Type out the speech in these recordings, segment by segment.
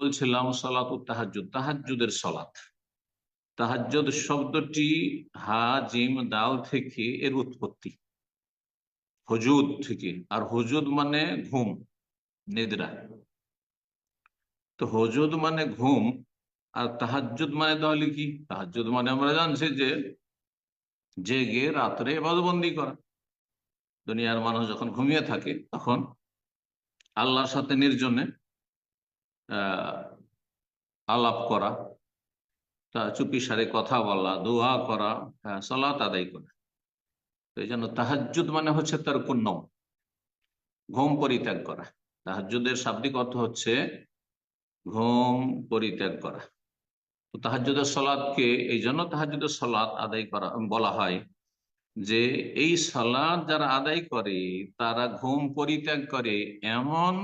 বলছিলাম সলাত তাহাজুদ তাহাজুদের সলাত। তাহাজ্জুদ শব্দটি হা জিম দাল থেকে এর উৎপত্তি। হুজুদ থেকে, আর হুজুদ মানে ঘুম, নিদ্রা। তো হুজুদ মানে ঘুম, আর তাহাজ্জুদ মানে তাহলে কি? তাহাজ্জুদ মানে আমরা জানছি যে জেগে রাত্রে বাদবন্দি করা। দুনিয়ার মানুষ যখন ঘুমিয়ে থাকে, তখন আল্লাহর সাথে নির্জনে আলাপ করা তা চুপি সারে কথা বলা দোয়া করা হ্যাঁ, সলাত আদায় করা। তো এই জন্য তাহাজুদ মানে হচ্ছে তার পুণ্য ঘুম পরিত্যাগ করা। তাহাজুদের শাব্দিক অর্থ হচ্ছে ঘুম পরিত্যাগ করা। তো তাহাজুদের সলাদকে এই জন্য তাহাজুদের সলাদ আদায় করা বলা হয় যে এই সলাদ যারা আদায় করে তারা ঘুম পরিত্যাগ করে এমন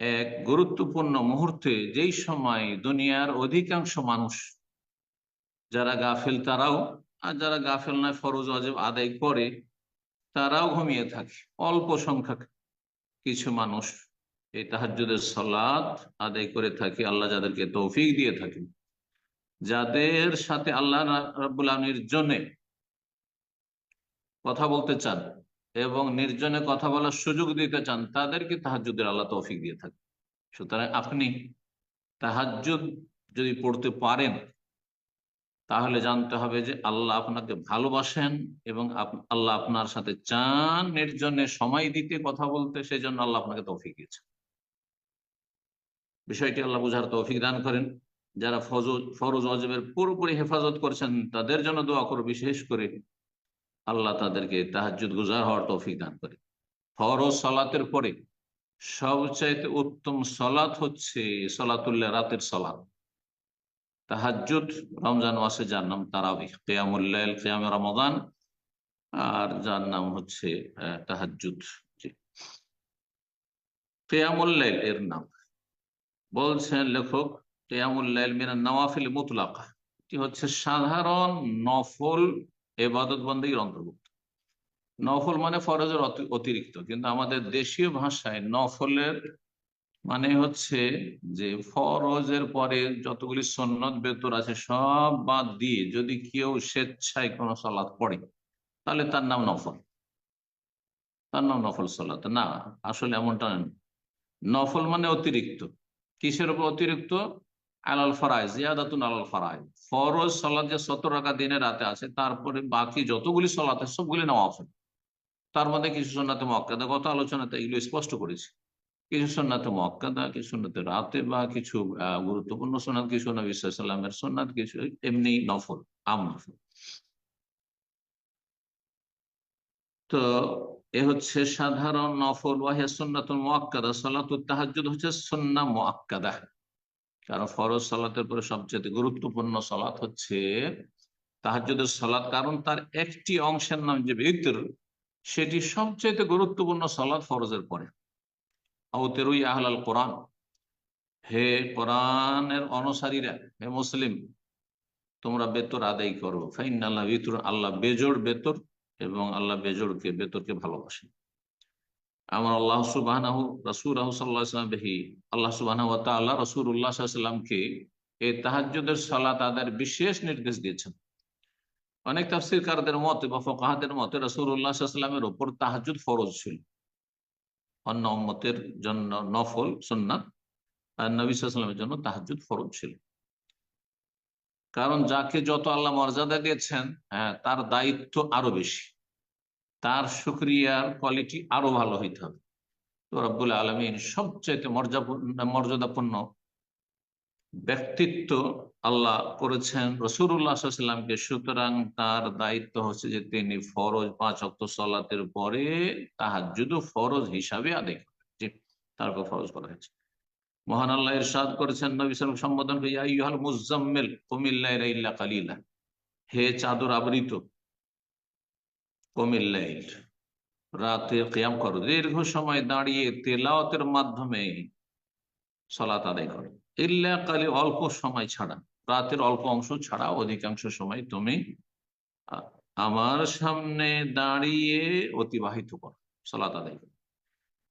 এক গুরুত্বপূর্ণ মুহূর্তে যেই সময় দুনিয়ার অধিকাংশ মানুষ, যারা গাফেল তারাও, আর যারা গাফেল নয়, ফরজ অজেব আদায় করে, তারাও ঘুমিয়ে থাকে। অল্প সংখ্যক কিছু মানুষ এই তাহাজুদের সলাদ আদায় করে থাকে, আল্লাহ যাদেরকে তৌফিক দিয়ে থাকেন। যাদের সাথে আল্লাহ রাবুল আলমীর জন্যে কথা বলতে চান এবং নির্জনে কথা বলার সুযোগ দিতে চান, তাদেরকে তাহাজুদের আল্লাহ তৌফিক দিয়ে থাকে। সুতরাং আপনি তাহাজুদ যদি পড়তে পারেন, তাহলে জানতে হবে যে আল্লাহ আপনাকে ভালোবাসেন এবং আল্লাহ আপনার সাথে চান নির্জনে সময় দিতে, কথা বলতে সেই জন্য আল্লাহ আপনাকে তৌফিক দিয়েছেন। বিষয়টি আল্লাহ বুঝার তৌফিক দান করেন। যারা ফরজ ফরজ অজবের পুরোপুরি হেফাজত করছেন, তাদের জন্য দোয়া করো বিশেষ করে আল্লাহ তাদেরকে তাহাজুদ গুজার হওয়ার তৌফিক দান করে। ফরজ সলাতের পরে সবচাইতে উত্তম সলাত হচ্ছে সলাতুল্লাহ রাতের সলাত। তাহাজুদ রমজান মাসে যার নাম তারাবি কেয়ামুল্লাহ কেয়াম রমদান আর যার নাম হচ্ছে তাহাজুদ কেয়ামুল্লাইল এর নাম। বলছেন লেখক কেয়ামুল্লাইল মিনা নওয়াফিল মুতলাকা। এটি হচ্ছে সাধারণ নফল এবাদত বন্দীর অন্তর্ভুক্ত। নফল মানে ফরজের অতিরিক্ত, কিন্তু আমাদের দেশীয় ভাষায় নফলের মানে হচ্ছে যে ফরজের পরে যতগুলি সন্ন্যত বেতর আছে, সব বাদ দিয়ে যদি কেউ স্বেচ্ছায় কোনো সলাৎ পড়ে, তাহলে তার নাম নফল। তার নাম নফল সলাৎ না, আসলে এমনটা নফল মানে অতিরিক্ত। কিসের উপর অতিরিক্ত? আলাল ফরাই জিয়াদাতুন আলাল ফরাই ফরজ সলাৎ যে সত্তর রাখা দিনে রাতে আছে, তারপরে বাকি যতগুলি সলাতে সবগুলি নেওয়া নওয়াফল তার মধ্যে কিছু সন্ন্যাতে মক্কাদা গত আলোচনাতে এগুলো স্পষ্ট করেছি। কিছু সন্ন্যাতে মক্কাদা কিছু সন্ন্যাতে রাতে বা কিছু গুরুত্বপূর্ণ সোনাত কিছু নবী সাল্লামের সোনাত কিছু এমনি নফল, আম নফল। তো এ হচ্ছে সাধারণ নফল, ওয়াহিয়া সন্ন্যাতুল মোয়াক্কাদা সালাতুল তাহাজুদ হচ্ছে সন্না মোয়াক্কাদা। কারণ ফরজ সালাতের পরে সবচেয়ে গুরুত্বপূর্ণ সালাত হচ্ছে তাহাজুদের সালাত, কারণ তার একটি অংশের নাম যে বিতর, সেটি সবচেয়ে গুরুত্বপূর্ণ সলাদ ফরজের পরে। আউতেরুই আহলাল কোরআন। হে কোরআনের অনুসারীরা, হে মুসলিম, তোমরা বেতর আদায় করো। ফাইন আল্লাহ বিতর, আল্লাহ বেজোড় বেতর এবং আল্লাহ বেজোড়কে, বেতরকে ভালোবাসেন আমার আল্লাহ সুবাহ রসুল রাহুসাল্লাহাম বেহি আল্লাহ সুবাহ আল্লাহ রসুল উল্লাহ সাল্লামকে এই তাহাজুদের সালাত তাদের বিশেষ নির্দেশ দিয়েছেন। অনেক তাফসিরকারদের মতে বা ফকাহাদের মতে রসুল্লাহামের ওপর তাহাজুদ ফরজ ছিল। অন্য মতের জন্য নফল সোননাথ আর নবীলামের জন্য তাহাজুদ ফরজ ছিল। কারণ যাকে যত আল্লাহ মর্যাদা দিয়েছেন হ্যাঁ তার দায়িত্ব আরও বেশি। তার সুক্রিয়ার কোয়ালিটি আরও ভালো হইতে হবে। তো রব্বুল আলমীর সবচাইতে মর্যাদাপূর্ণ ব্যক্তিত্ব আল্লাহ করেছেন রসুরামকে সুতরাং তার দায়িত্ব হচ্ছে যে তিনি ফরজ পাঁচ অক্ত সলাতের পরে তাহার যুদ ফরজ হিসাবে আদায় করেন তারপর ফরজ করা হয়েছে। মহান আল্লাহ ইরশাদ করেছেন নবী সম্বোধন মুজাম্মেল কুমিল্লা কালিলা। হে চাদর আবৃত কমিল্লাইল রাতে কেয়াম করো। দীর্ঘ সময় দাঁড়িয়ে তেলাওতের মাধ্যমে সলাত আদায় করো। ইল্লা অল্প সময় ছাড়া, রাতের অল্প অংশ ছাড়া অধিকাংশ সময় তুমি আমার সামনে দাঁড়িয়ে অতিবাহিত করো, সলাত আদায় করো।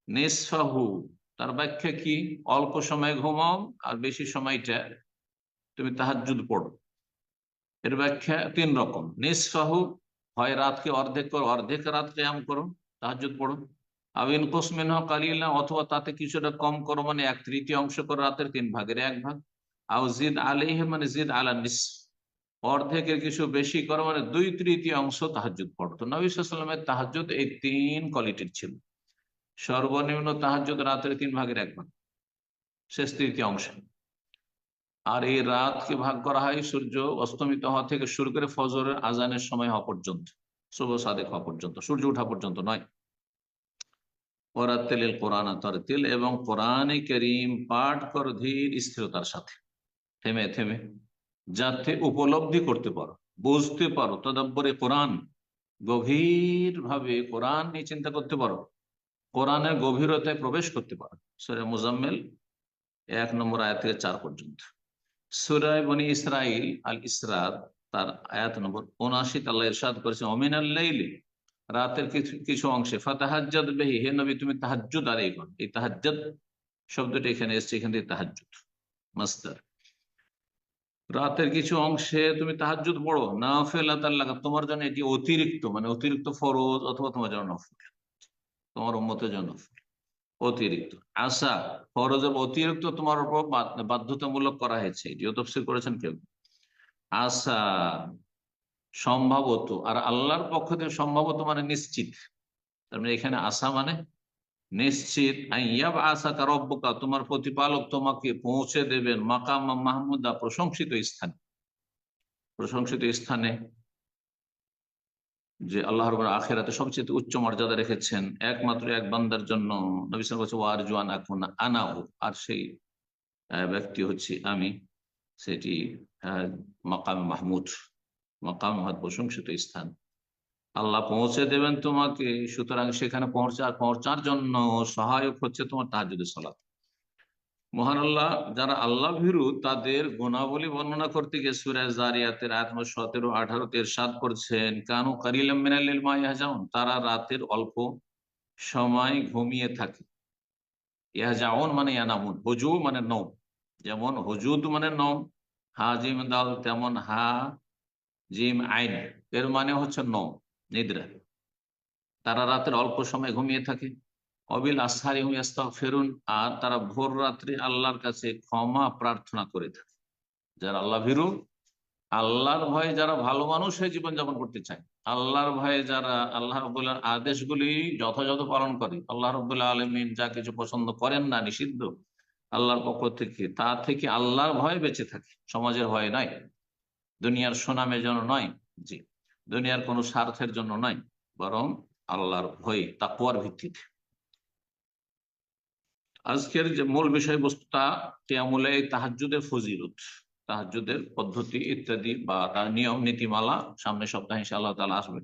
নিসফাহু তার ব্যাখ্যা কি? অল্প সময় ঘুমাও আর বেশি সময়টা তুমি তাহাজুদ পড়ো। এর ব্যাখ্যা তিন রকম। নিসফাহু হয় রাতকে অর্ধেক করো, অর্ধেক রাত কেয়াম করো তাহাজুদ পড়ো। আবিন কোসমিন কালিলা অথবা তাতে কিছুটা কম করো মানে এক তৃতীয় অংশ করো রাতের তিন ভাগের এক ভাগ। আও জিদ আলিহ মানে জিদ আলা নিস অর্ধেকের কিছু বেশি করো মানে দুই তৃতীয় অংশ তাহাজুদ পড়তো নবী সাল্লামের তাহাজুদ এই তিন কোয়ালিটির ছিল। সর্বনিম্ন তাহাজুদ রাতের তিন ভাগের এক ভাগ। শেষ তৃতীয় অংশ। আর এই রাতকে ভাগ করা হয় সূর্য অস্তমিত হওয়া থেকে শুরু করে ফজরের আজানের সময় হওয়া পর্যন্ত, শুভ সাদেক হওয়া পর্যন্ত, সূর্য ওঠা পর্যন্ত নয়। ওরাতেল কোরআন তরতিল এবং কোরআনে করিম পাঠ কর ধীর স্থিরতার সাথে। থেমে থেমে। যাতে উপলব্ধি করতে পারো, বুঝতে পারো তদব্বরে কোরআন গভীর ভাবে কোরআন নিয়ে চিন্তা করতে পারো। কোরআনের গভীরতায় প্রবেশ করতে পারো। সরে মুজাম্মেল এক নম্বর আয়াত থেকে চার পর্যন্ত। সুরায় বনি ইসরাইল আল ইসরাত তার আয়াত নম্বর উনআশি আল্লাহ ইরশাদ করেছে অমিন আল্লাইলি রাতের কিছু কিছু অংশে, ফাতাহাজ্জাদ বেহি হে নবী, তুমি তাহাজ্জুদ আদায় করো এই তাহাজ্জাদ শব্দটি এখানে এসছে, এখান থেকে তাহাজ্জুদ মাস্টার রাতের কিছু অংশে তুমি তাহাজ্জুদ পড়ো না ফেলা লাগা তোমার জন্য এটি অতিরিক্ত মানে অতিরিক্ত ফরজ অথবা তোমার জন্য নফল, তোমার উন্মতের জন্য অতিরিক্ত। আশা ফরজের অতিরিক্ত তোমার উপর বাধ্যতামূলক করা হয়েছে। এটিও তফসিল করেছেন কেউ? আশা সম্ভবত, আর আল্লাহর পক্ষ থেকে সম্ভবত মানে নিশ্চিত। তার মানে এখানে আশা মানে নিশ্চিত। আশা তার অব্যকা তোমার প্রতিপালক তোমাকে পৌঁছে দেবেন মাকাম মাহমুদা প্রশংসিত স্থানে। প্রশংসিত স্থানে যে আল্লাহর আখেরাতে সবচেয়ে উচ্চ মর্যাদা রেখেছেন। একমাত্র এক বান্দার জন্য নবিসাল বলছে ওয়ার জোয়ান এখন আনাও আর সেই ব্যক্তি হচ্ছে আমি। সেটি মাকাম মাহমুদ। মাকাম মাহাদ প্রশংসিত স্থান। আল্লাহ পৌঁছে দেবেন তোমাকে, সুতরাং সেখানে পৌঁছার পৌঁছার জন্য সহায়ক হচ্ছে তোমার তাহাজুদের সলাৎ মহান আল্লাহ, যারা আল্লাহ ভীরু, তাদের গুণাবলী বর্ণনা করতে গিয়ে সুরাজ জারিয়াতের আত্ম সতেরো, আঠারো সাত করছেন, কানু কারিলাম যান তারা রাতের অল্প সময় ঘুমিয়ে থাকে। ইহাজাউন মানে ইয়ানামুন, হজু মানে নৌ। যেমন হজুদ মানে নৌ, হা, জিম, দাল, তেমন হা, জিম, আইন, এর মানে হচ্ছে নৌ, নিদ্রা। তারা রাতের অল্প সময় ঘুমিয়ে থাকে। অবিল আসারি ফেরুন আর তারা ভোর রাত্রি আল্লাহর কাছে ক্ষমা প্রার্থনা করে থাকে। যারা আল্লাহ ভীরু, আল্লাহর ভয়ে যারা ভালো মানুষ হয়ে জীবনযাপন করতে চায়, আল্লাহর ভয়ে যারা আল্লাহ রবুল্লার আদেশগুলি যথাযথ পালন করে, আল্লাহ রবুল্লাহ আলমিন যা কিছু পছন্দ করেন না নিষিদ্ধ, আল্লাহর পক্ষ থেকে, তা থেকে আল্লাহর ভয়ে বেঁচে থাকে। সমাজের ভয়ে নয় দুনিয়ার সুনামের জন্য নয়, জি, দুনিয়ার কোনো স্বার্থের জন্য নয়, বরং আল্লাহর ভয়, তাকুয়ার ভিত্তিতে। আজকের যে মূল বিষয়বস্তুটা কেয়ামুলে তাহাজুদের ফজিলত তাহাজুদের পদ্ধতি ইত্যাদি বা তার নিয়ম নীতিমালা সামনে সপ্তাহে আল্লাহ তালা আসবে।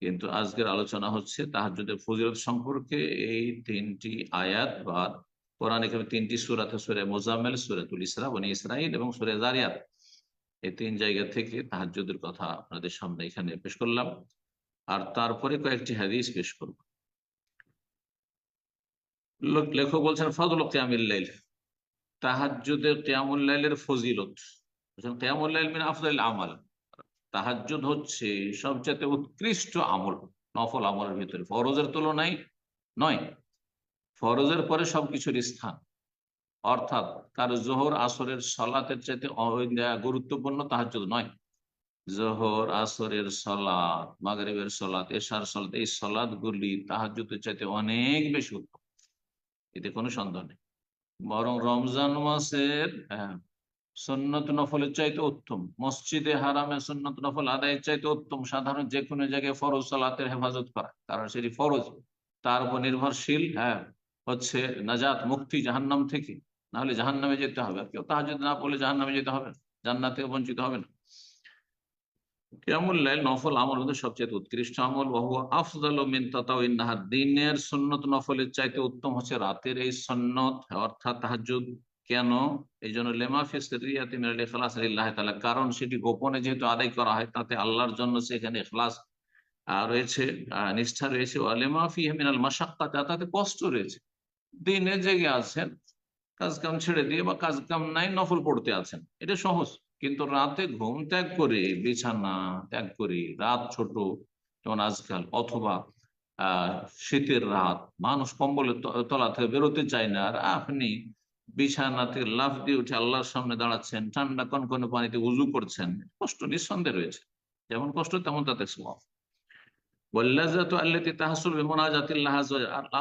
কিন্তু আজকের আলোচনা হচ্ছে তাহাজুদের ফজিলত সম্পর্কে। এই তিনটি আয়াত বা কোরআন এখানে তিনটি সুরাতে সুরে মোজাম্মেল, সুরাতুল ইসরা, বনি ইসরাইল এবং সুরে জারিয়াত। এই তিন জায়গা থেকে তাহাজুদের কথা আপনাদের সামনে এখানে পেশ করলাম। আর তারপরে কয়েকটি হাদিস পেশ করব। লেখক বলছেন ফজল কেয়ামিল্লাইল তাহাজুদের কেয়ামুল্লাইলের ফজিলত। কেয়ামুল্লাইল মিন আফজাল আমাল। তাহাজুদ হচ্ছে সবচেয়ে উৎকৃষ্ট আমল, নফল আমলের ভিতরে। ফরজের তুলনায় নয়, ফরজের পরে সবকিছুর স্থান। অর্থাৎ কারও জোহর আসরের সলাতের চাইতে গুরুত্বপূর্ণ তাহাজুদ নয়। জোহর আসরের সলাদ মাগরেবের সলাদ এশার সলাদ এই সলাদ গুলি তাহাজুদের চাইতে অনেক বেশি উত্তম। এতে কোনো সন্দেহ নেই। বরং রমজান মাসের হ্যাঁ, সন্নত নফলের চাইতে উত্তম। মসজিদে হারামে সন্নত নফল আদায়ের চাইতে উত্তম। সাধারণ যে কোনো জায়গায় ফরজ সালাতের হেফাজত করা। কারণ সেটি ফরজ। তার উপর নির্ভরশীল হ্যাঁ হচ্ছে নাজাত মুক্তি জাহান্নাম থেকে। নাহলে জাহান্নামে যেতে হবে কেউ তাহাজ না পড়লে জাহান্নামে যেতে হবে জান্নাত থেকে বঞ্চিত হবে না। নফল আমল হচ্ছে সবচেয়ে উৎকৃষ্ট আমল তাতাউন্নাহার দিনের নফলের চাইতে উত্তম হচ্ছে রাতের এই অর্থাৎ কেন? এই জন্য কারণ সেটি গোপনে যেহেতু আদায় করা হয়, তাতে আল্লাহর জন্য সেখানে ইখলাস রয়েছে নিষ্ঠা রয়েছে। ওয়ালেমা ফিহি মিনাল তাতে কষ্ট রয়েছে। দিনে জেগে আছেন কাজ কাম ছেড়ে দিয়ে বা কাজ কাম নাই, নফল পড়তে আছেন। এটা সহজ। কিন্তু রাতে ঘুম ত্যাগ করে, বিছানা ত্যাগ করে, রাত ছোট, যেমন আজকাল, অথবা শীতের রাত, মানুষ কম্বলের তলা থেকে বেরোতে চায় না। আর আপনি বিছানা থেকে লাফ দিয়ে উঠে আল্লাহর সামনে দাঁড়াচ্ছেন, ঠান্ডা কনকনে পানিতে উজু করছেন, কষ্ট নিঃসন্দেহে রয়েছে। যেমন কষ্ট, তেমন তাতে জাল।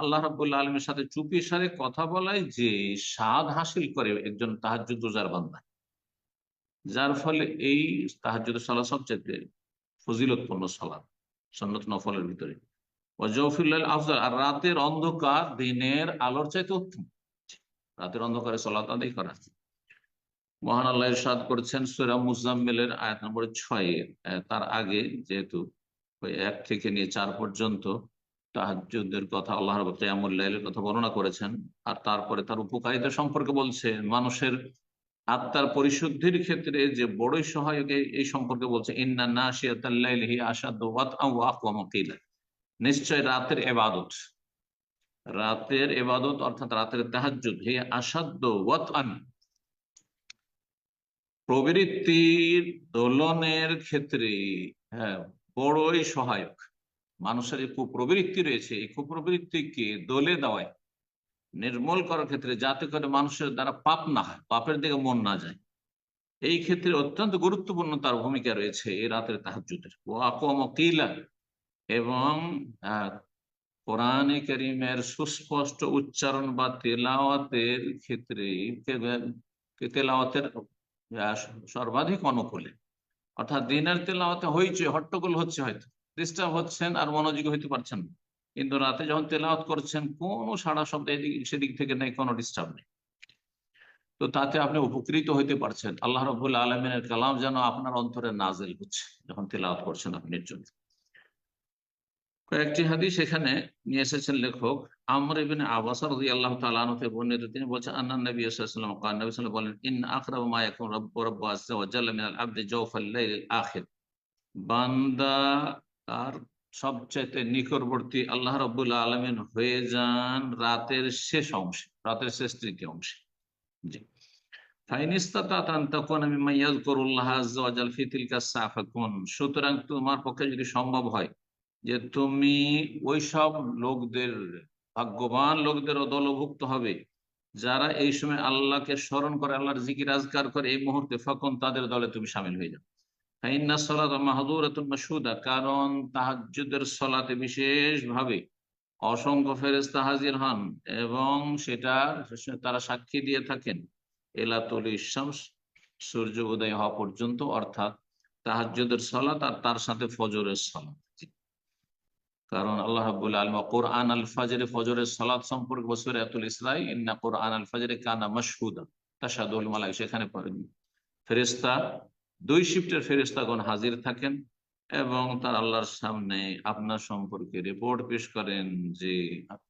আল্লাহ রাব্বুল আলামিনের সাথে চুপি সারে কথা বলায় যে স্বাদ হাসিল করে একজন তাহাজ্জুদ রোজার বান্দা। যার ফলে এই তাহাজ্জুদের সালাত সবচেয়ে ফজিলতপূর্ণ সালাত, সুন্নত নফলের ভিতরে। ওয়াজফিল্লাল আফজাল, আর রাতের অন্ধকার দিনের আলোর চাইতে উত্তম। রাতের অন্ধকারে সালাত আদায় করা। মহান আল্লাহ ইরশাদ করেছেন সূরা মুজাম্মিলের আয়াত নম্বর ছয় তার আগে যেহেতু ওই এক থেকে নিয়ে চার পর্যন্ত তাহাজ্জুদের কথা আল্লাহ রাব্বুল কিয়ামুল কথা বর্ণনা করেছেন, আর তারপরে তার উপকারিতা সম্পর্কে বলছে, মানুষের আত্মার পরিশুদ্ধির ক্ষেত্রে যে বড়ই সহায়ক এই- সম্পর্কে বলছে, ইন্না কিলা নিশ্চয় রাতের এবাদত রাতের এবাদত অর্থাৎ রাতের তাহাজ্জুদ হে আসাধ্য ওয়াতআন প্রবৃত্তির দোলনের ক্ষেত্রে হ্যাঁ বড়ই সহায়ক। মানুষের যে কুপ্রবৃত্তি রয়েছে, এই কুপ্রবৃত্তিকে দলে দেওয়ায় নির্মূল করার ক্ষেত্রে যাতে করে মানুষের দ্বারা পাপ না হয়, পাপের দিকে মন না যায়। এই ক্ষেত্রে অত্যন্ত গুরুত্বপূর্ণ তার ভূমিকা রয়েছে এই রাতের তাহাজ্জুদের। ও আকম কিলা এবং কোরআনে করিমের সুস্পষ্ট উচ্চারণ বা তেলাওয়াতের ক্ষেত্রে তেলাওয়াতের সর্বাধিক অনুকূলে। অর্থাৎ দিনের তেলাওয়াতে হয়েছে হট্টগোল হচ্ছে হয়তো। ডিস্টার্ব হচ্ছেন আর মনোযোগী হইতে পারছেন না। কিন্তু রাতে যখন তেলাওয়াত করছেন, কোনো সারা শব্দ সেদিক থেকে নেই, কোনো ডিস্টার্ব নেই। তো তাতে আপনি উপকৃত হইতে পারছেন। আল্লাহ রবুল আলমিনের কালাম যেন আপনার অন্তরে নাজেল হচ্ছে, যখন তেলাওয়াত করছেন আপনি জন্য। কয়েকটি হাদিস এখানে নিয়ে এসেছেন লেখক। আমর ইবিন আবাস আল্লাহ তালানুতে বর্ণিত, তিনি বলছেন, আন্না নবী সাল্লাম কান নবী সাল্লাম বলেন, ইন আকরাব মা ইয়াকুম রব্বু রব্বু আজ্জা ওয়া মিনাল আবদি জাওফাল লাইল আখির। বান্দা তার সবচাইতে নিকটবর্তী আল্লাহ রাব্বুল আলামিন হয়ে যান রাতের শেষ অংশে, রাতের শেষ তৃতীয় অংশে। জি। সুতরাং তোমার পক্ষে যদি সম্ভব হয় যে তুমি ওই সব লোকদের, ভাগ্যবান লোকদের দলভুক্ত হবে, যারা এই সময় আল্লাহকে স্মরণ করে, আল্লাহর জিকির আজকার করে, এই মুহূর্তে ফখন তাদের দলে তুমি সামিল হয়ে যাও। কারণ তাহাজ্জুদের সলাতে বিশেষভাবে অসংখ্য ফেরেশতা হাজির হন এবং সেটা তারা সাক্ষী দিয়ে থাকেন। এলাতুল ইসামস সূর্য উদয় হওয়া পর্যন্ত, অর্থাৎ তাহাজ্জুদের সলাত আর তার সাথে ফজরের সলাত। কারণ আল্লাহ আলামিন কোরআন আল ফাজরে ফজরের সালাত সম্পর্কে বসুরে আতুল ইসরাই, ইন্না কোরআন আল ফাজরে কানা মাশহুদা তাশহাদুল মালাইক, সেখানে ফেরেশতা দুই শিফটের ফেরেশতাগণ হাজির থাকেন এবং তার আল্লাহর সামনে আপনার সম্পর্কে রিপোর্ট পেশ করেন যে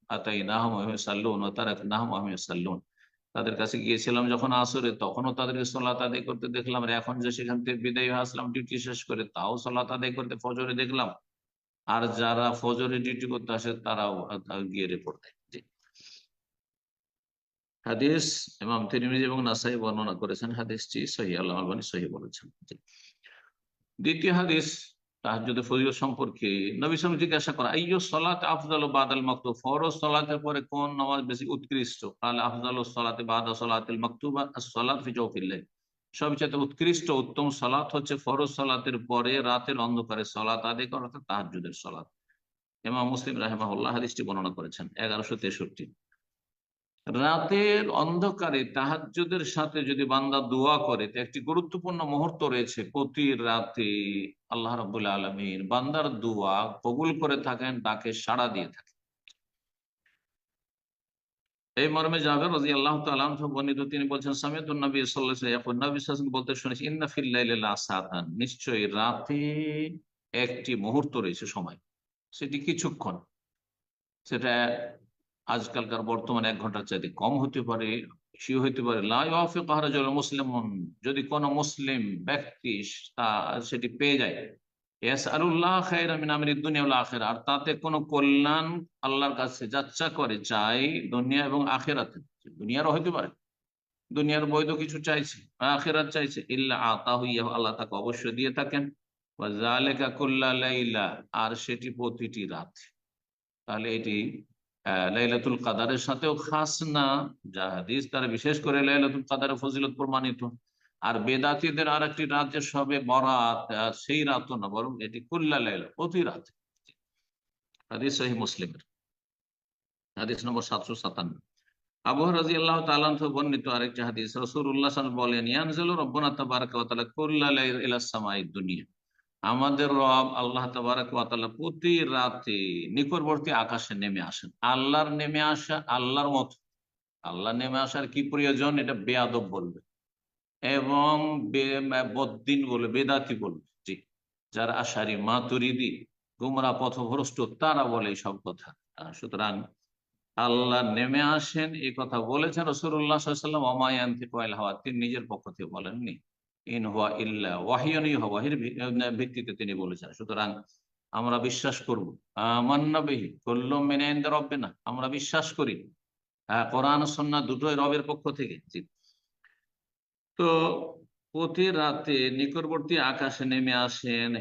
আতাই নাহম সাল্লুন ও তারাক নাহম সাল্লুন তাদের কাছে গিয়েছিলাম যখন আসরে, তখনও তাদেরকে সলাত আদায় করতে দেখলাম আর এখন যে সেখান থেকে বিদায় আসলাম ডিউটি শেষ করে তাও সলাত আদায় করতে ফজরে দেখলাম আর যারা ফজরে ডিউটি করতে আসে, তারাও গিয়ে রিপোর্ট দেয়। হাদিস ইমাম তিরমিজি এবং নাসাই বর্ণনা করেছেন। হাদিসটি সহি, আল্লাহ সহি বলেছেন। দ্বিতীয় হাদিস, তাহাজ্জুদের ফজিলত সম্পর্কে নবী সালাম জিজ্ঞাসা করা আইয়ু সালাত আফজাল বাদাল মাকতুব? ফরজ সালাতের পরে কোন নামাজ বেশি উৎকৃষ্ট? কাল আফজাল সালাতে বাদা সালাতিল মাকতুবা as-সালাত ফি জাওফিল সবচেয়ে উৎকৃষ্ট উত্তম সালাত হচ্ছে ফরজ সালাতের পরে রাতের অন্ধকারে সালাত আদায় করা, অর্থাৎ তাহাজ্জুদের সালাত। ইমাম মুসলিম রাহিমাহুল্লাহ হাদিসটি বর্ণনা করেছেন, এগারোশো তেষট্টি। রাতের অন্ধকারে তাহাজ্জুদের সাথে যদি বান্দা দোয়া করে একটি গুরুত্বপূর্ণ মুহূর্ত রয়েছে প্রতি রাতে। আল্লাহ রাবুল আলমীর বান্দার দোয়া কবুল করে থাকেন, তাকে সাড়া দিয়ে থাকেন। এই মর্মে জাবের রাজি আল্লাহ বর্ণিত, তিনি বলছেন সাল্লাল্লাহু বলতে শুনেছি নিশ্চয়ই রাতে একটি মুহূর্ত রয়েছে সময়। সেটি কিছুক্ষণ। সেটা আজকালকার বর্তমানে এক ঘণ্টার চাইতে কম হতে পারে, বেশি হতে পারে। মুসলিম যদি কোন মুসলিম ব্যক্তি সেটি পেয়ে যায় ওয়াল আর তাতে কোনো কল্যাণ আল্লাহর কাছে যাচ্ছা করে চাই দুনিয়া এবং আখেরাতে। দুনিয়ারও হইতে পারে, দুনিয়ার বৈধ কিছু চাইছে, আখেরাত চাইছে, ইল্লা আতাহু ইয়াহু আল্লাহ তাকে অবশ্যই দিয়ে থাকেন। আর সেটি প্রতিটি রাত। তাহলে এটি লাইলাতুল কাদারের সাথেও খাস না। যা হাদিস তারা বিশেষ করে লাইলাতুল কাদারের ফজিলত প্রমাণিত। আর বেদাতিদের আর একটি রাত যে সবে বরাত সেই রাতও না, বরং এটি কুল্লা লাইলা, প্রতি রাত। হাদিস সহি মুসলিমের। হাদিস নম্বর সাতশো সাতান্ন। আবু রাজি আল্লাহ তাআলা বর্ণিত আরেকটি হাদিস সাল্লাল্লাহু আলাইহি বলেন, ইয়ানজিলু রাব্বুনা তাবারাকা কুল্লা লাইলা ইলা দুনিয়া আমাদের রব আল্লাহ তাআলা প্রতি রাতে নিকটবর্তী আকাশে নেমে আসেন। আল্লাহর নেমে আসা, আল্লাহর মত। আল্লাহ নেমে আসার কি প্রয়োজন? এটা বেয়াদব বলবে। এবং বদ্দিন বলবে, বেদাতি বলবে। জি। যারা আশারি মাতুরিদি, গুমরা পথভ্রষ্ট, তারা বলে সব কথা। সুতরাং আল্লাহ নেমে আসেন, এই কথা বলেছেন রসুল্লাহ সাল্লাম। অমায়ান্তি কয়েল হাওয়া। তিনি নিজের পক্ষ থেকে বলেননি। ইন হুয়া ইল্লা ওয়াহিয়নি ওয়াহির ভিত্তিতে তিনি বলেছেন। সুতরাং আমরা বিশ্বাস করব। আমান্নবিহি কল্লম মেনে ইনদা রব্বিনা, আমরা বিশ্বাস করি। হ্যাঁ কোরআন সন্না দুটোই রবের পক্ষ থেকে। তো প্রতি রাতে নিকটবর্তী আকাশে নেমে আসেন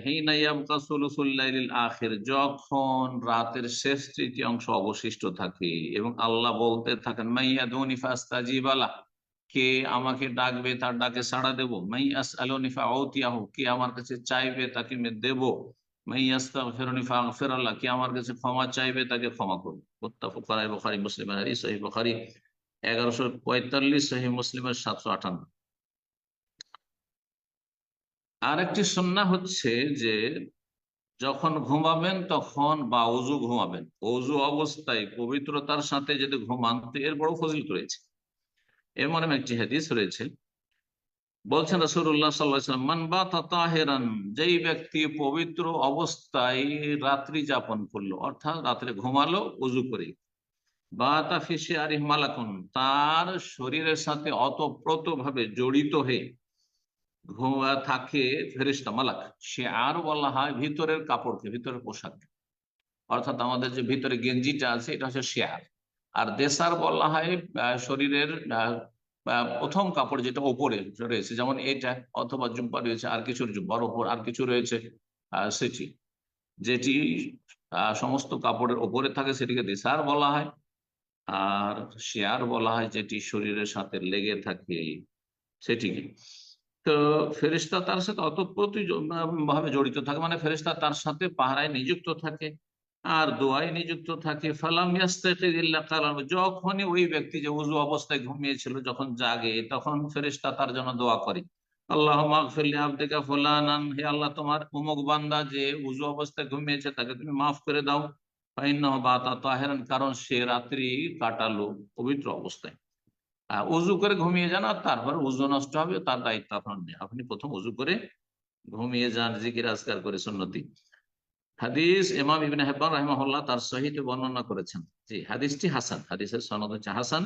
আখির, যখন রাতের শেষ তৃতীয় অংশ অবশিষ্ট থাকে এবং আল্লাহ বলতে থাকেন মাইয়া দুনি ফাস্তাজিবালা কে আমাকে ডাকবে, তার ডাকে সাড়া দেব। মাই আলোনিফা ঔতিয়াহু কে আমার কাছে চাইবে তাকে আমি দেব। আমার কাছে ক্ষমা চাইবে তাকে ক্ষমা মুসলিমের হাদিস সহিহ বুখারী 1145 সহিহ মুসলিমের 758 আরেকটি হচ্ছে যে, যখন ঘুমাবেন তখন বা অজু ঘুমাবেন অজু অবস্থায় পবিত্রতার সাথে যদি ঘুমান এর বড় ফজিলত রয়েছে। এমন একটি হাদিস রয়েছে। বলছেন রাসূলুল্লাহ সাল্লাল্লাহু আলাইহি ওয়াসাল্লাম, মান বাতা তাহিরান, যেই ব্যক্তি পবিত্র অবস্থায় রাত্রি যাপন করল, অর্থাৎ রাত্রে ঘুমালো অজু করে, বাতা ফিসে আরিহ মালাকুন, তার শরীরের সাথে অতপ্রত ভাবে জড়িত হয়ে ঘুমা, থাকে ফেরিস্তা মালাক। সে আর বলা হয় ভিতরের কাপড়কে, ভিতরের পোশাক অর্থাৎ আমাদের যে ভিতরে গেঞ্জিটা আছে, এটা হচ্ছে শেয়ার। আর দেশার বলা হয় শরীরের প্রথম কাপড় যেটা ওপরে রয়েছে, যেমন এটা অথবা জুম্পা রয়েছে, আর কিছুর জুম্পার ওপর আর কিছু রয়েছে সেটি। যেটি সমস্ত কাপড়ের ওপরে থাকে, সেটিকে দেশার বলা হয়। আর শেয়ার বলা হয়, যেটি শরীরের সাথে লেগে থাকে, সেটিকে। তো ফেরিস্তা তার সাথে অতপ্রতি ভাবে জড়িত থাকে মানে ফেরিস্তা তার সাথে পাহারায় নিযুক্ত থাকে। আর দোয়ায় নিযুক্ত থাকে। ফালাম যখনই ওই ব্যক্তি যে উজু অবস্থায় ঘুমিয়েছিল, যখন জাগে, তখন ফেরিস্তা তার জন্য দোয়া করে। আল্লাহ মাগফিরলি আবদিকা ফুলানান। হে আল্লাহ, তোমার বান্দা যে উজু অবস্থায় ঘুমিয়েছে, তাকে তুমি মাফ করে দাও। বাতা কারণ সে রাত্রি কাটালো পবিত্র অবস্থায়। উজু করে ঘুমিয়ে যান আর তারপর উজু নষ্ট হবে, তার দায়িত্ব আপনার নেই। আপনি প্রথম উজু করে ঘুমিয়ে যান, জিকির আজকার করে সুন্নতি। হাদিস ইমাম ইবনে হেব্বান রাহিমাহুল্লাহ তার সহিতে বর্ণনা করেছেন। জি, হাদিসটি হাসান। হাদিসের সনদ হচ্ছে হাসান।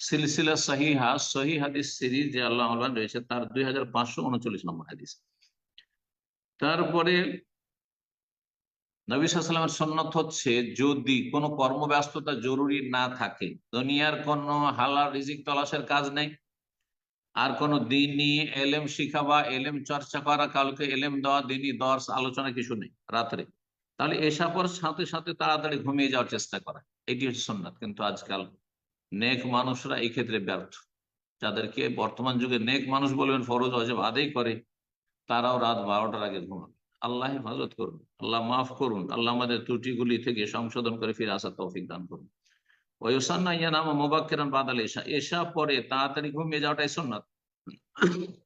সিলসিলা সহিহা সহি হাদিস সিরিজ যে আল্লাহ আল্লাহ রয়েছে তার দুই হাজার পাঁচশো উনচল্লিশ নম্বর হাদিস। তারপরে নবী সন্ন্যত হচ্ছে, যদি কোনো কর্মব্যস্ততা জরুরি না থাকে, দুনিয়ার কোনো হালাল রিজিক তলাশের কাজ নেই, আর কোনো দিনই এলেম শিখা বা এলেম চর্চা করা কালকে এলেম দেওয়া, দিনই দর্শ, আলোচনা, কিছু নেই, রাত্রে। তাহলে এসা পর সাথে সাথে তাড়াতাড়ি ঘুমিয়ে যাওয়ার চেষ্টা করা। এটি হচ্ছে সন্ন্যত কিন্তু আজকাল নেক মানুষরা এই ক্ষেত্রে ব্যর্থ। যাদেরকে বর্তমান যুগে নেক মানুষ বলবেন ফরজ অজব আদায় করে, তারাও রাত বারোটার আগে ঘুমাবে। আল্লাহ হেফাজত করুন, আল্লাহ মাফ করুন, আল্লাহ আমাদের ত্রুটিগুলি থেকে সংশোধন করে ফিরে আসার তৌফিক দান করুন। ওয়ুসান্না ইয়ানামা মুবাক্কিরান বাদাল এশা এশা পরে তাড়াতাড়ি ঘুমিয়ে যাওয়াটাই সুন্নাত।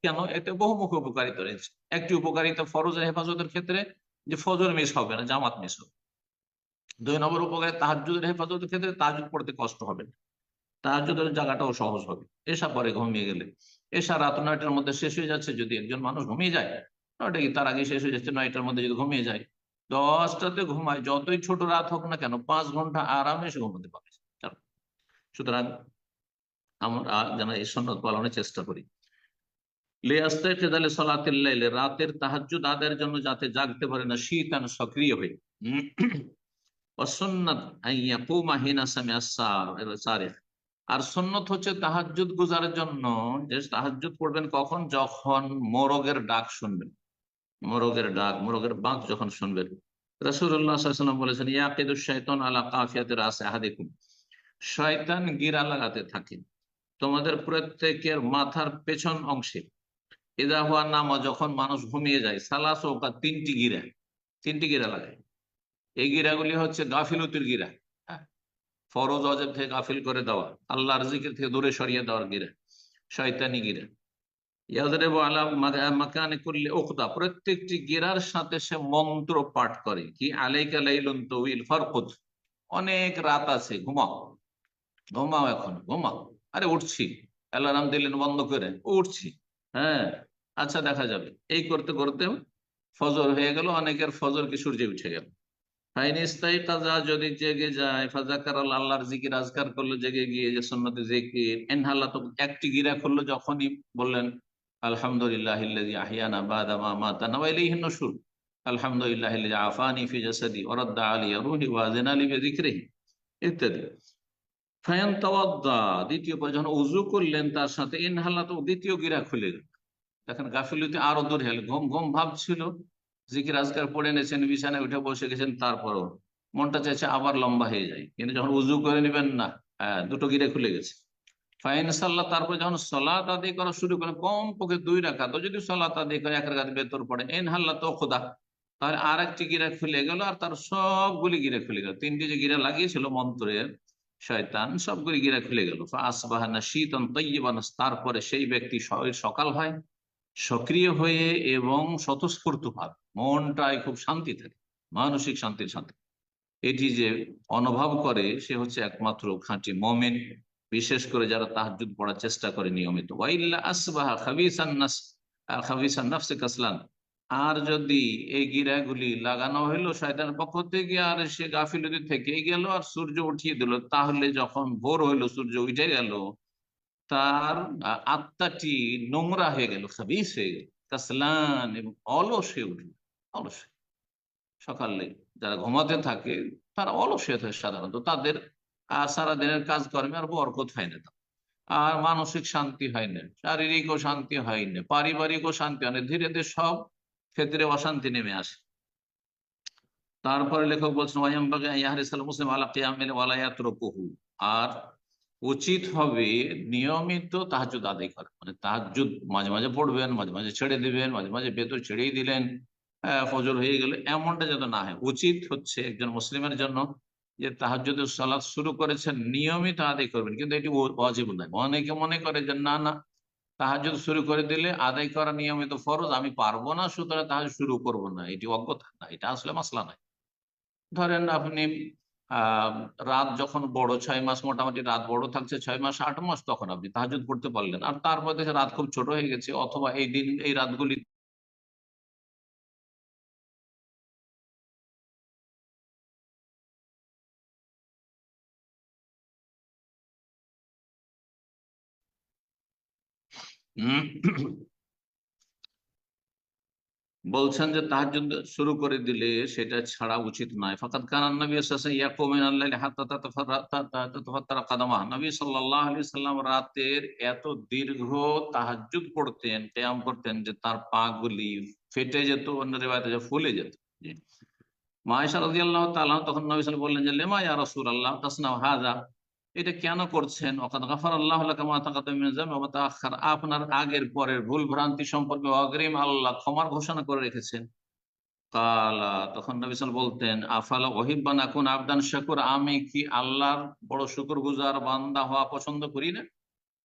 কেন? এতে বহুমুখী উপকারিতা রয়েছে। একটি উপকারিতা ফরজের হেফাজতের ক্ষেত্রে যে ফজর মিস হবে না, জামাত মিস হবে। দুই নম্বর উপকারে তাহাজুদের হেফাজতের ক্ষেত্রে তাহাজুদ পড়তে কষ্ট হবে। না তাহাজুদের জায়গাটাও সহজ হবে। এসা পরে ঘুমিয়ে গেলে। এসা রাত নয়টার মধ্যে শেষ হয়ে যাচ্ছে, যদি একজন মানুষ ঘুমিয়ে যায় নয়টা কি তার আগে শেষ হয়ে যাচ্ছে নয়টার মধ্যে যদি ঘুমিয়ে যায়? দশটাতে ঘুমায়, যতই ছোট রাত হোক না কেন, পাঁচ ঘণ্টা আরামে সে ঘুমাতে পারে। সুতরাং আমরা যেন এই সন্ন্যত পালনের চেষ্টা করি। রাতের তাহাজ্জুদ আদায়ের জন্য যাতে জাগতে পারে না শীতান সক্রিয় হয়ে। আর সন্ন্যত হচ্ছে তাহাজ্জুদ গুজারের জন্য। যে তাহাজ্জুদ পড়বেন কখন? যখন মোরগের ডাক শুনবেন। মোরগের ডাক, মোরগের বাঁক যখন শুনবেন। ওয়াসাল্লাম বলেছেন, ইয়াকিদু শাইতান আলা কাফিয়াতি রাসি আহাদিকুম। শয়তান গিরা লাগাতে থাকে। তোমাদের প্রত্যেকের মাথার পেছন অংশে ইদা হওয়ার নামা যখন মানুষ ঘুমিয়ে যায় সালাস ও তিনটি গিরা তিনটি গিরা লাগায়। এই গিরাগুলি হচ্ছে গাফিলতির গিরা। হ্যাঁ। ফরজ অজেব থেকে গাফিল করে দেওয়া, আল্লাহর জিকির থেকে দূরে সরিয়ে দেওয়ার গিরা, শয়তানি গিরা। প্রত্যেকটি গিরার সাথে সে মন্ত্র পাঠ করে। কি অনেক রাত আছে, ঘুমাও। ঘুমাও এখন, ঘুমাও। আরে উঠছি, অ্যালার্ম দিলেন বন্ধ করে, উঠছি। হ্যাঁ আচ্ছা দেখা যাবে। এই করতে করতে ফজর হয়ে গেল, অনেকের ফজর কি সূর্যে উঠে গেল। যদি জেগে যায় আল্লাহর জিকির, আজকার করল জেগে গিয়ে যে জিকির, এনহাল্লা তো একটি গিরা করল যখনই বললেন, আলহামদুলিল্লাহ আলহামদুলিল্লাহ দ্বিতীয় যখন করলেন তার সাথে ইনহাল্লা তো দ্বিতীয় গিরা খুলে গেল। দেখেন গাফিলতি আরও দূর ঘুম ঘুম ভাব ছিল। জিকির আজকার পড়ে নিয়েছেন, বিছানায় উঠে বসে গেছেন, তারপরও মনটা চাইছে আবার লম্বা হয়ে যায়। কিন্তু যখন উজু করে নেবেন না হ্যাঁ দুটো গিরে খুলে গেছে। তারপর যখন সলাত করা শুরু করে কম পক্ষে দুই যদি সলাত করে বেতর পড়ে এন হাল্লা তো খোদা। তাহলে আর একটি গিরা খুলে গেল আর তার সবগুলি গিরা খুলে গেল। তিনটি যে গিরা লাগিয়েছিল মন্ত্রের শয়তান, সবগুলি গিরা খুলে গেল। আসবাহানা শীতন তৈবান তারপরে সেই ব্যক্তি সকাল হয় সক্রিয় হয়ে এবং স্বতঃস্ফূর্ত ভাবে মনটায় খুব শান্তি থাকে, মানসিক শান্তির শান্তি। এটি যে অনুভব করে, সে হচ্ছে একমাত্র খাঁটি মমেন। বিশেষ করে যারা তাহাজুদ পড়ার চেষ্টা করে নিয়মিত। আর যদি এই গিরাগুলি লাগানো হইল শয়তানের পক্ষ থেকে, আর সে গাফিলতি থেকে গেল, আর সূর্য উঠিয়ে দিল, তাহলে যখন ভোর হইল, সূর্য উঠে গেল তার আত্মাটি নোংরা হয়ে গেল, খাবিস হয়ে গেল, কাসলান এবং অলস হয়ে উঠল, অলস সকালে যারা ঘুমাতে থাকে, তারা অলস হয়ে থাকে সাধারণত। তাদের সারাদিনের কাজকর্মে আর বরকত হয় না আর মানসিক শান্তি হয় না, শারীরিকও শান্তি হয় না, পারিবারিকও শান্তি হয় না। ধীরে ধীরে সব ক্ষেত্রে অশান্তি নেমে আসে। তারপরে লেখক বলছেন ওয়াইয়ামবাগে ইয়াহরিসাল মুসলিম আলা কিয়ামিল ওয়ালা ইয়াতরুকুহু। আর উচিত হবে নিয়মিত তাহাজুদ আদায় করা। মানে তাহাজুদ মাঝে মাঝে পড়বেন মাঝে মাঝে ছেড়ে দিবেন মাঝে মাঝে বেতর ছেড়েই দিলেন আহ, ফজর হয়ে গেল এমনটা যাতে না হয়। উচিত হচ্ছে একজন মুসলিমের জন্য যে তাহাজুদের সালাদ শুরু করেছেন নিয়মিত আদায় করবেন। কিন্তু এটি অজীব নয়। অনেকে মনে করে যে না না তাহাজুদ শুরু করে দিলে আদায় করা নিয়মিত ফরজ আমি পারব না সুতরাং তাহাজ শুরু করব না। এটি অজ্ঞতা না এটা আসলে মাসলা নয়। ধরেন আপনি রাত যখন বড় ছয় মাস মোটামুটি রাত বড় থাকছে ছয় মাস আট মাস তখন আপনি তাহাজুদ পড়তে পারলেন। আর তারপর দেখে রাত খুব ছোট হয়ে গেছে অথবা এই দিন এই রাতগুলি হুম, বলছেন যে তাহাজ্জুদ শুরু করে দিলে সেটা ছাড়া উচিত নয়। ফাকাদ কানান নবী সাল্লাল্লাহু আলাইহি ইয়াকুমিন আল্লাইলি হাত্তা কাদামা। নবী সাল্লাল্লাহু আলাইহি সাল্লাম রাতের এত দীর্ঘ তাহাজ্জুদ পড়তেন কিয়াম করতেন যে তার পা গুলি ফেটে যেত, অন্য রিওয়ায়াতে যে ফুলে যেত। জি। মা আয়েশা রাদিয়াল্লাহু তাআলা তখন নবী সাল্লাল্লাহু বললেন যে, লেমা ইয়া রাসূলুল্লাহ, তাসনাউ হাযা? এটা কেন করছেন? আপনার আগের পরের ভুল ভ্রান্তি সম্পর্কে অগ্রিম আল্লাহ ক্ষমার ঘোষণা করে রেখেছেন। কালা, তখন নবী সাল্লাল্লাহু বলতেন, আফালা ওহিব্বান আকুন আবদান শাকুর? আমি কি আল্লাহর বড় শুকরগুজার বান্দা হওয়া পছন্দ করি না?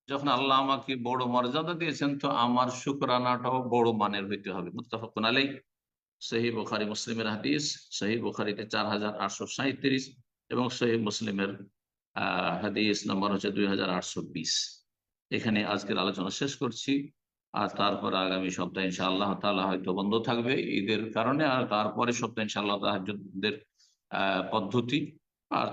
যখন আল্লাহ আমাকে বড় মর্যাদা দিয়েছেন, তো আমার শুকরানাটাও বড় মানের হইতে হবে। মুত্তাফাকুন আলাই সহি বুখারী মুসলিমের হাদিস সহি বুখারীতে চার হাজার আটশো সাঁত্রিশ এবং সহি মুসলিমের হাদিস নম্বর হচ্ছে দুই হাজার আটশো বিশ। এখানে আজকের আলোচনা শেষ করছি। আর তারপর আগামী সপ্তাহে ইনশাআল্লাহ তালা হয়তো বন্ধ থাকবে ঈদের কারণে। আর তারপরে সপ্তাহে ইনশাআল্লাহ তাহাজ্জুদের, আহ, পদ্ধতি। আর